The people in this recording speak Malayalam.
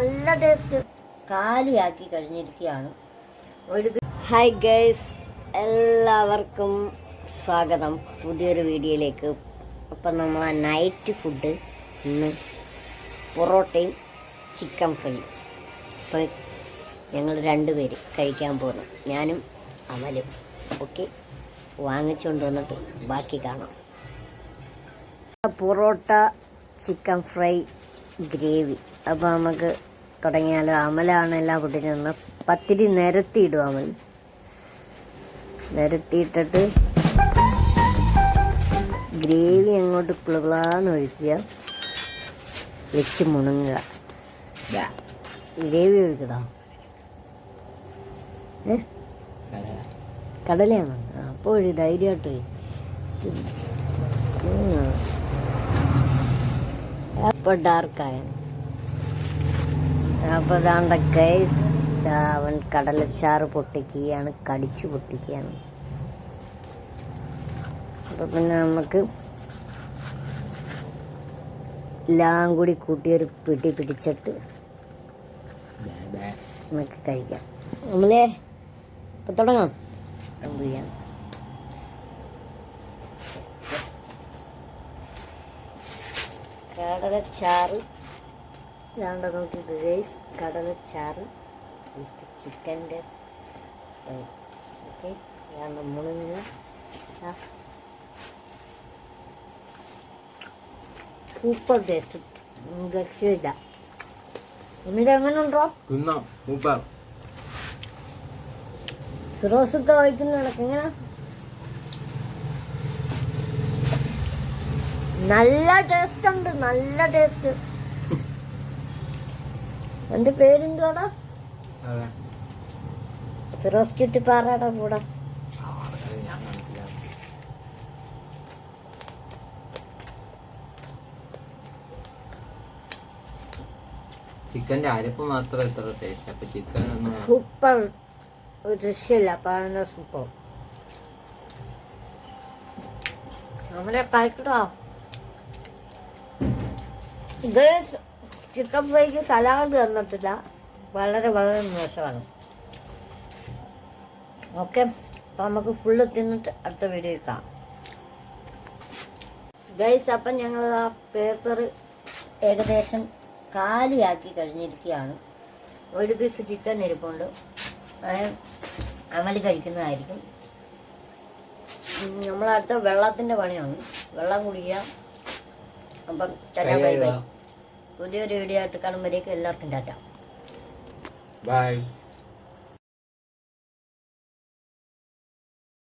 നല്ല ടേസ്റ്റ് കാലിയാക്കി കഴിഞ്ഞിരിക്കുകയാണ്. ഒരു ഹായ് ഗൈസ് എല്ലാവർക്കും സ്വാഗതം. പുതിയൊരു വീഡിയോയിലേക്ക്. അപ്പം നമ്മൾ നൈറ്റ് ഫുഡ് ഇന്ന് പൊറോട്ടയും ചിക്കൻ ഫ്രൈയും അപ്പോൾ ഞങ്ങൾ രണ്ടുപേര് കഴിക്കാൻ പോകുന്നു ഞാനും അമലും. ഓക്കെ വാങ്ങിച്ചുകൊണ്ട് വന്നിട്ട് ബാക്കി കാണാം. പൊറോട്ട ചിക്കൻ ഫ്രൈ ഗ്രേവി അപ്പോൾ നമുക്ക് തുടങ്ങിയാലോ അമലാണ് എല്ലാ നിന്ന് പത്തിരി നിരത്തിയിടും അമൽ. നിരത്തിയിട്ടിട്ട് ഗ്രേവി അങ്ങോട്ട് പിളപിളാന്ന് ഒഴിക്കുക. വെച്ച് മുണങ്ങുക. ഗ്രേവി ഒഴിക്കടാ ഏ? കടലയാണ്? അപ്പോൾ ഒഴി ധൈര്യമായിട്ട് അപ്പോൾ ഡാർക്കായ അപ്പോൾ ഇതാണ്ട ഗൈസ് അവൻ കടലച്ചാറ് പൊട്ടിക്കുകയാണ് കടിച്ചു പൊട്ടിക്കുകയാണ്. അപ്പോൾ പിന്നെ നമുക്ക് എല്ലാം കൂടി കൂട്ടിയൊരു പിടി പിടിച്ചിട്ട് നമുക്ക് കഴിക്കാം. നമ്മളെ ഇപ്പം തുടങ്ങാം. ചെയ്യാം കടലച്ചാറ് ഇതാണ്ട് നോക്കി ഗൈസ് കടലച്ചാറ് വിത്ത് ചിക്കന്റെ ഫ്രൈ. ഓക്കെ ഇതാണ്ട് മുളങ്ങ സൂപ്പർ ടേസ്റ്റ് രക്ഷയില്ല എന്നിട്ട് എങ്ങനെ ഉണ്ടോ? തിന്നാം. സൂപ്പർ ഫിറോസൊക്കെ വഹിക്കുന്ന നടക്ക് എങ്ങനെ? നല്ല ടേസ്റ്റ് ഉണ്ട്. നല്ല ടേസ്റ്റ് എന്റെ പേരെന്തുവാടാ? ഫിറോസ് ചുറ്റിപ്പാറയുടെ കൂടെ. ചിക്കന്റെ അരപ്പ് മാത്രം എത്ര ടേസ്റ്റ് അപ്പൊ ചിക്കൻ സൂപ്പർ ദൃശ്യമില്ല പഴയ സൂപ്പർ നമ്മളെ കഴിക്കട്ടോ ഇത് ചിക്കൻ ഫ്രൈക്ക് സലാഡ് തന്നിട്ടില്ല വളരെ വളരെ മോശമാണ്. ഓക്കെ. അപ്പം നമുക്ക് ഫുള്ള് തിന്നിട്ട് അടുത്ത വീഡിയോ കാണാം. ഗൈസ് അപ്പം ഞങ്ങൾ ആ പേപ്പർ ഏകദേശം കാലിയാക്കി കഴിഞ്ഞിരിക്കുകയാണ്. ഒരു പീസ് ചിക്കൻ ഇരിപ്പുണ്ട്. അമലി അമൽ കഴിക്കുന്നതായിരിക്കും. നമ്മളടുത്ത വെള്ളത്തിന്റെ പണിയാണ്. വെള്ളം കുടിക്കുക. അപ്പം ചേട്ടാ ബൈ ബൈ. പുതിയൊരു വീഡിയോ ആയിട്ട് കാണുമ്പോഴേക്കും എല്ലാവർക്കും ടാറ്റ. ബൈ